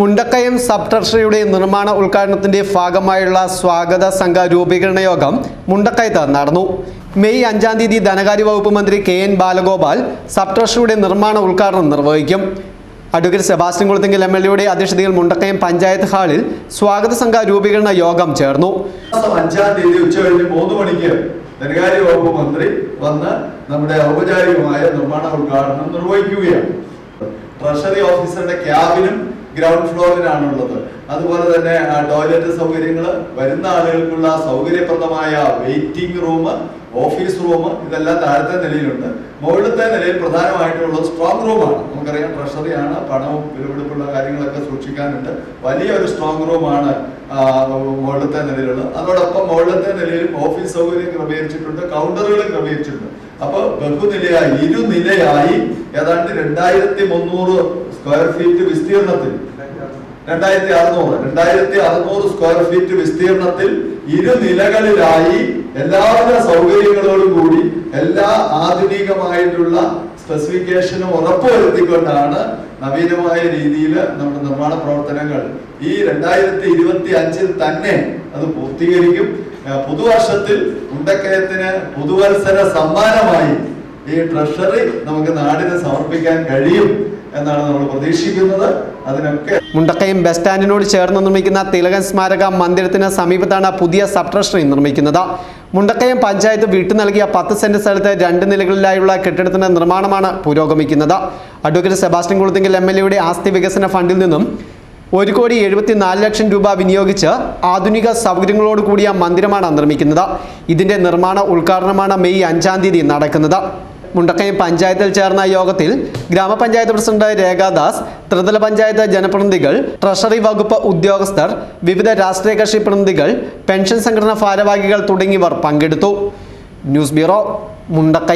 Mundakayam sub ട്രഷറിയുടെ നിർമ്മാണ ഉദ്ഘാടനത്തിന്റെ ഭാഗമായുള്ള സ്വാഗത സംഘ രൂപീകരണ യോഗം മുണ്ടക്കയത്ത് നടന്നു. മെയ് അഞ്ചാം തീയതി ധനകാര്യ വകുപ്പ് മന്ത്രി കെ എൻ ബാലഗോപാൽ സബ് ട്രഷറിയുടെ നിർമ്മാണ ഉദ്ഘാടനം നിർവഹിക്കും. Advocate Sebastian Kulathinkal M L എയുടെ അധ്യക്ഷതയിൽ മുണ്ടക്കയം പഞ്ചായത്ത് ഹാളിൽ സ്വാഗത സംഘ രൂപീകരണ യോഗം ചേർന്നു. അഞ്ചാം തീയതി ഉച്ച കഴിഞ്ഞ് മൂന്ന് മണിക്ക് ധനകാര്യ വകുപ്പ് മന്ത്രി വന്ന് നമ്മുടെ ഔപചാരികമായ നിർമ്മാണ ഉദ്ഘാടനം നിർവഹിക്കുകയാണ്. ട്രഷറി ഓഫീസറുടെ ക്യാബിനും ഗ്രൗണ്ട് ഫ്ലോറിനാണുള്ളത് അതുപോലെ തന്നെ ടോയ്ലറ്റ് സൗകര്യങ്ങൾ വരുന്ന ആളുകൾക്കുള്ള സൗകര്യപ്രദമായ വെയിറ്റിംഗ് റൂം ഓഫീസ് റൂം ഇതെല്ലാം താഴത്തെ നിലയിലുണ്ട്. മുകളിലത്തെ നിലയിൽ പ്രധാനമായിട്ടുള്ളത് സ്ട്രോങ് റൂമാണ് നമുക്കറിയാം ട്രഷറിയാണ് പണവും വിലപിടിപ്പുള്ള കാര്യങ്ങളൊക്കെ സൂക്ഷിക്കാനുണ്ട്. വലിയൊരു സ്ട്രോങ് റൂമാണ് മുകളിലത്തെ നിലയിലുള്ളത്. അതോടൊപ്പം മുകളിലത്തെ നിലയിൽ ഓഫീസ് സൗകര്യം ക്രമീകരിച്ചിട്ടുണ്ട് കൗണ്ടറുകളും ക്രമീകരിച്ചിട്ടുണ്ട്. അപ്പൊ ബഹുനിലയായി ഇരുനിലയായി ഏതാണ്ട് രണ്ടായിരത്തി മുന്നൂറ് സ്ക്വയർ ഫീറ്റ് വിസ്തീർണത്തിൽ. രണ്ടായിരത്തി അറുന്നൂറ് രണ്ടായിരത്തി അറുന്നൂറ് സ്ക്വയർ ഫീറ്റ് വിസ്തീർണത്തിൽ ഇരുനിലകളിലായി എല്ലാവിധ സൗകര്യങ്ങളോടും കൂടി എല്ലാ ആധുനികമായിട്ടുള്ള സ്പെസിഫിക്കേഷനും ഉറപ്പുവരുത്തിക്കൊണ്ടാണ് നവീനമായ രീതിയിൽ നമ്മുടെ നിർമ്മാണ പ്രവർത്തനങ്ങൾ ഈ രണ്ടായിരത്തി ഇരുപത്തി അഞ്ചിൽ തന്നെ അത് പൂർത്തീകരിക്കും. പുതുവർഷത്തിൽ മുണ്ടക്കയത്തിന് പുതുവത്സര സമ്മാനമായി ഈ ട്രഷറി നമുക്ക് നാടിന് സമർപ്പിക്കാൻ കഴിയും എന്നാണ് നമ്മൾ പ്രതീക്ഷിക്കുന്നത്. അതിനൊക്കെ മുണ്ടക്കയം ബസ് സ്റ്റാൻഡിനോട് ചേർന്ന് നിർമ്മിക്കുന്ന തിലകൻ സ്മാരക മന്ദിരത്തിന് സമീപത്താണ് പുതിയ സബ് ട്രഷറി നിർമ്മിക്കുന്നത്. മുണ്ടക്കയം പഞ്ചായത്ത് വിട്ടു നൽകിയ പത്ത് സെന്റ് സ്ഥലത്ത് രണ്ട് നിലകളിലായുള്ള കെട്ടിടത്തിന്റെ നിർമ്മാണമാണ് പുരോഗമിക്കുന്നത്. Advocate Sebastian Kulathinkal M L എയുടെ ആസ്തി വികസന ഫണ്ടിൽ നിന്നും ഒരു കോടി എഴുപത്തിനാല് ലക്ഷം രൂപ വിനിയോഗിച്ച് ആധുനിക സൗകര്യങ്ങളോട് കൂടിയ മന്ദിരമാണ് നിർമ്മിക്കുന്നത്. ഇതിന്റെ നിർമ്മാണ ഉദ്ഘാടനമാണ് മെയ് അഞ്ചാം തീയതി നടക്കുന്നത്. മുണ്ടക്കയം പഞ്ചായത്തിൽ ചേർന്ന യോഗത്തിൽ ഗ്രാമപഞ്ചായത്ത് പ്രസിഡന്റ് രേഖാദാസ് ത്രിതല പഞ്ചായത്ത് ജനപ്രതിനിധികൾ ട്രഷറി വകുപ്പ് ഉദ്യോഗസ്ഥർ വിവിധ രാഷ്ട്രീയ കക്ഷി പ്രതിനിധികൾ പെൻഷൻ സംഘടനാ ഭാരവാഹികൾ തുടങ്ങിയവർ പങ്കെടുത്തു. News bureau Mundakkayam.